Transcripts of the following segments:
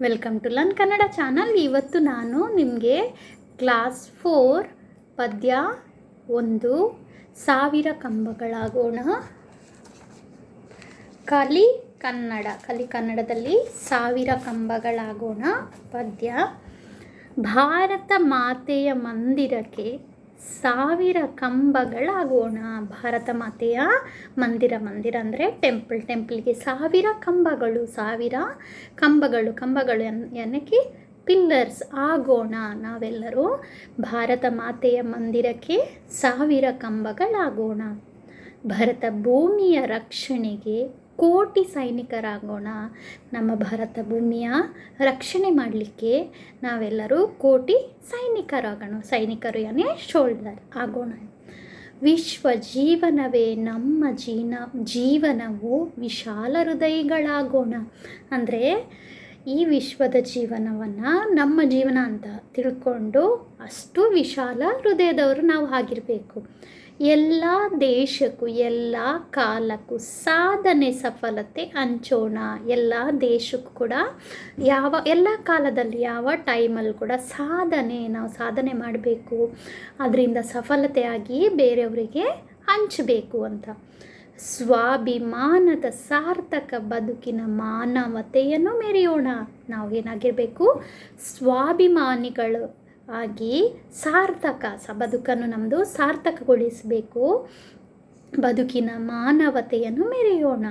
Welcome to ಲನ್ Kannada channel ಇವತ್ತು ನಾನು ನಿಮಗೆ ಕ್ಲಾಸ್ ಫೋರ್ ಪದ್ಯ ಒಂದು ಸಾವಿರ ಕಂಬಗಳಾಗೋಣ ಕಲಿ ಕನ್ನಡ ಕಲಿ ಕನ್ನಡದಲ್ಲಿ ಸಾವಿರ ಕಂಬಗಳಾಗೋಣ ಪದ್ಯ ಭಾರತ ಮಾತೆಯ ಮಂದಿರಕ್ಕೆ ಸಾವಿರ ಕಂಬಗಳಾಗೋಣ. ಭಾರತ ಮಾತೆಯ ಮಂದಿರ ಮಂದಿರ ಅಂದರೆ ಟೆಂಪಲ್. ಟೆಂಪಲ್ಗೆ ಸಾವಿರ ಕಂಬಗಳು ಸಾವಿರ ಕಂಬಗಳು ಕಂಬಗಳು ಏನಕ್ಕೆ? ಪಿಲ್ಲರ್ಸ್ ಆಗೋಣ ನಾವೆಲ್ಲರೂ. ಭಾರತ ಮಾತೆಯ ಮಂದಿರಕ್ಕೆ ಸಾವಿರ ಕಂಬಗಳಾಗೋಣ. ಭರತ ಭೂಮಿಯ ರಕ್ಷಣೆಗೆ ಕೋಟಿ ಸೈನಿಕರಾಗೋಣ. ನಮ್ಮ ಭಾರತ ಭೂಮಿಯ ರಕ್ಷಣೆ ಮಾಡಲಿಕ್ಕೆ ನಾವೆಲ್ಲರೂ ಕೋಟಿ ಸೈನಿಕರಾಗೋಣ. ಸೈನಿಕರು ಏನೇ ಶೋಲ್ಡರ್ ಆಗೋಣ. ವಿಶ್ವ ಜೀವನವೇ ನಮ್ಮ ಜೀನ, ಜೀವನವು ವಿಶಾಲ ಹೃದಯಗಳಾಗೋಣ. ಅಂದರೆ ಈ ವಿಶ್ವದ ಜೀವನವನ್ನು ನಮ್ಮ ಜೀವನ ಅಂತ ತಿಳ್ಕೊಂಡು ಅಷ್ಟು ವಿಶಾಲ ಹೃದಯದವರು ನಾವು ಆಗಿರಬೇಕು. ಎಲ್ಲ ದೇಶಕ್ಕೂ, ಎಲ್ಲ ಕಾಲಕ್ಕೂ ಸಾಧನೆ, ಸಫಲತೆ ಹಂಚೋಣ. ಎಲ್ಲ ದೇಶಕ್ಕೂ ಕೂಡ ಯಾವ, ಎಲ್ಲ ಕಾಲದಲ್ಲಿ ಯಾವ ಟೈಮಲ್ಲಿ ಕೂಡ ಸಾಧನೆ, ನಾವು ಸಾಧನೆ ಮಾಡಬೇಕು. ಅದರಿಂದ ಸಫಲತೆಯಾಗಿ ಬೇರೆಯವರಿಗೆ ಹಂಚಬೇಕು ಅಂತ. ಸ್ವಾಭಿಮಾನದ ಸಾರ್ಥಕ ಬದುಕಿನ ಮಾನವತೆಯನ್ನು ಮೆರೆಯೋಣ. ನಾವು ಏನಾಗಿರಬೇಕು ಸ್ವಾಭಿಮಾನಿಗಳು. ಆಗಿ ಸಾರ್ಥಕ ಸ ಬದುಕನ್ನು ನಮ್ಮದು ಸಾರ್ಥಕಗೊಳಿಸಬೇಕು. ಬದುಕಿನ ಮಾನವತೆಯನ್ನು ಮೆರೆಯೋಣ.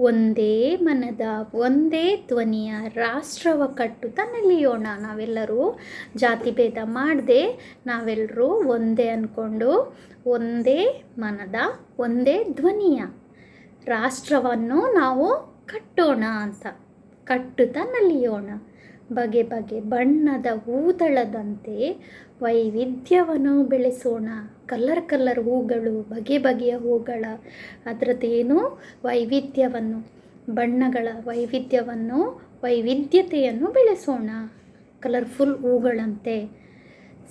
ಒಂದೇ ಮನದ, ಒಂದೇ ಧ್ವನಿಯ ರಾಷ್ಟ್ರವ ಕಟ್ಟುತ್ತಾ ನಿಲ್ಲಿಯೋಣ ನಾವೆಲ್ಲರೂ ಜಾತಿ ಭೇದ ಮಾಡದೆ ನಾವೆಲ್ಲರೂ ಒಂದೇ ಅಂದ್ಕೊಂಡು ಒಂದೇ ಮನದ, ಒಂದೇ ಧ್ವನಿಯ ರಾಷ್ಟ್ರವನ್ನು ನಾವು ಕಟ್ಟೋಣ ಅಂತ. ಕಟ್ಟುತ್ತಾ ನಲಿಯೋಣ. ಬಗೆ ಬಗೆ ಬಣ್ಣದ ಹೂದಳದಂತೆ ವೈವಿಧ್ಯವನ್ನು ಬೆಳೆಸೋಣ. ಕಲ್ಲರ್ ಕಲ್ಲರ್ ಹೂಗಳು, ಬಗೆ ಬಗೆಯ ಹೂಗಳ, ಅದರದ್ದೇನು ವೈವಿಧ್ಯವನ್ನು, ಬಣ್ಣಗಳ ವೈವಿಧ್ಯವನ್ನು, ವೈವಿಧ್ಯತೆಯನ್ನು ಬೆಳೆಸೋಣ. ಕಲರ್ಫುಲ್ ಹೂಗಳಂತೆ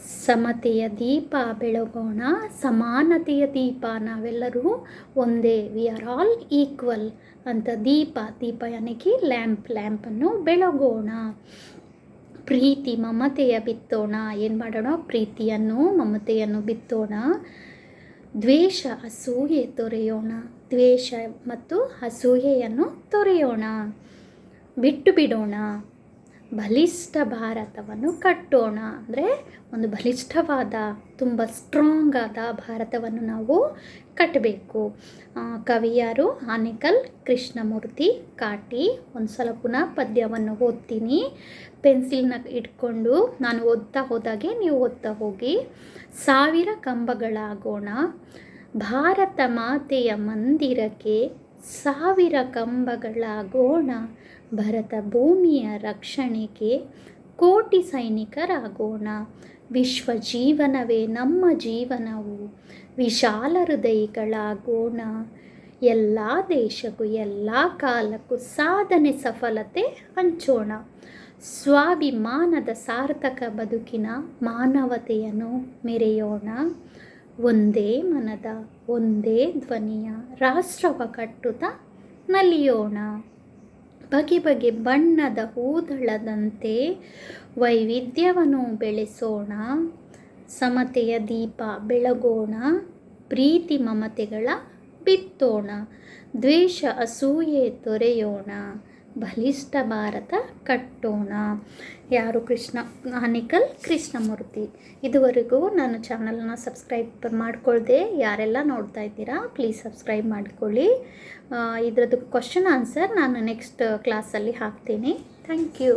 ಸಮತೆಯ ದೀಪ ಬೆಳಗೋಣ, ಸಮಾನತೆಯ ದೀಪ ನಾವೆಲ್ಲರೂ ಒಂದೇ. ವಿ ಆರ್ ಆಲ್ ಈಕ್ವಲ್ ಅಂತ ದೀಪ ದೀಪ ಯಾನಿಗೆ ಲ್ಯಾಂಪ್ ಲ್ಯಾಂಪನ್ನು ಬೆಳಗೋಣ. ಪ್ರೀತಿ, ಮಮತೆಯ ಬಿತ್ತೋಣ. ಏನು ಮಾಡೋಣ? ಪ್ರೀತಿಯನ್ನು, ಮಮತೆಯನ್ನು ಬಿತ್ತೋಣ. ದ್ವೇಷ, ಅಸೂಯೆ ತೊರೆಯೋಣ. ದ್ವೇಷ ಮತ್ತು ಅಸೂಯೆಯನ್ನು ತೊರೆಯೋಣ. ಬಿಟ್ಟು ಬಿಡೋಣ. ಬಲಿಷ್ಠ ಭಾರತವನ್ನು ಕಟ್ಟೋಣ. ಅಂದರೆ ಒಂದು ಬಲಿಷ್ಠವಾದ, ತುಂಬ ಸ್ಟ್ರಾಂಗ್ ಆದ ಭಾರತವನ್ನು ನಾವು ಕಟ್ಟಬೇಕು. ಕವಿಯಾರು ಆನೇಕಲ್ ಕೃಷ್ಣಮೂರ್ತಿ ಕಾಟಿ ಒಂದು ಸಲ ಪುನಃ ಪದ್ಯವನ್ನು ಓದ್ತೀನಿ. ಪೆನ್ಸಿಲ್ನ ಇಟ್ಕೊಂಡು ನಾನು ಓದ್ತಾ ಹೋದಾಗೆ ನೀವು ಓದ್ತಾ ಹೋಗಿ. ಸಾವಿರ ಕಂಬಗಳಾಗೋಣ. ಭಾರತ ಮಾತೆಯ ಮಂದಿರಕ್ಕೆ ಸಾವಿರ ಕಂಬಗಳಾಗೋಣ ಭರತ ಭೂಮಿಯ ರಕ್ಷಣೆಗೆ ಕೋಟಿ ಸೈನಿಕರಾಗೋಣ. ವಿಶ್ವ ಜೀವನವೇ ನಮ್ಮ ಜೀವನವು, ವಿಶಾಲ ಹೃದಯಗಳಾಗೋಣ. ಎಲ್ಲ ದೇಶಕ್ಕೂ ಎಲ್ಲ ಕಾಲಕ್ಕೂ ಸಾಧನೆ ಸಫಲತೆ ಹಂಚೋಣ. ಸ್ವಾಭಿಮಾನದ ಸಾರ್ಥಕ ಬದುಕಿನ ಮಾನವತೆಯನ್ನು ಮೆರೆಯೋಣ. ಒಂದೇ ಮನದ, ಒಂದೇ ಧ್ವನಿಯ ರಾಷ್ಟ್ರವ ಕಟ್ಟುತ್ತಾ ನಲಿಯೋಣ. ಬಗೆ ಬಗೆ ಬಣ್ಣದ ಹೂದಳದಂತೆ ವೈವಿಧ್ಯವನ್ನು ಬೆಳೆಸೋಣ. ಸಮತೆಯ ದೀಪ ಬೆಳಗೋಣ, ಪ್ರೀತಿ ಮಮತೆಗಳ ಬಿತ್ತೋಣ. ದ್ವೇಷ ಅಸೂಯೆ ತೊರೆಯೋಣ. ಬಲಿಷ್ಠ ಭಾರತ ಕಟ್ಟೋಣ. ಯಾರು ಕೃಷ್ಣ? ಆನಿಕಲ್ ಕೃಷ್ಣಮೂರ್ತಿ. ಇದುವರೆಗೂ ನಾನು ಚಾನಲ್ನ ಸಬ್ಸ್ಕ್ರೈಬ್ ಮಾಡಿಕೊಳ್ದೆ ಯಾರೆಲ್ಲ ನೋಡ್ತಾ ಇದ್ದೀರಾ ಪ್ಲೀಸ್ ಸಬ್ಸ್ಕ್ರೈಬ್ ಮಾಡಿಕೊಳ್ಳಿ. ಇದರದ್ದು ಕ್ವಶನ್ ಆನ್ಸರ್ ನಾನು ನೆಕ್ಸ್ಟ್ ಕ್ಲಾಸಲ್ಲಿ ಹಾಕ್ತೀನಿ. Thank you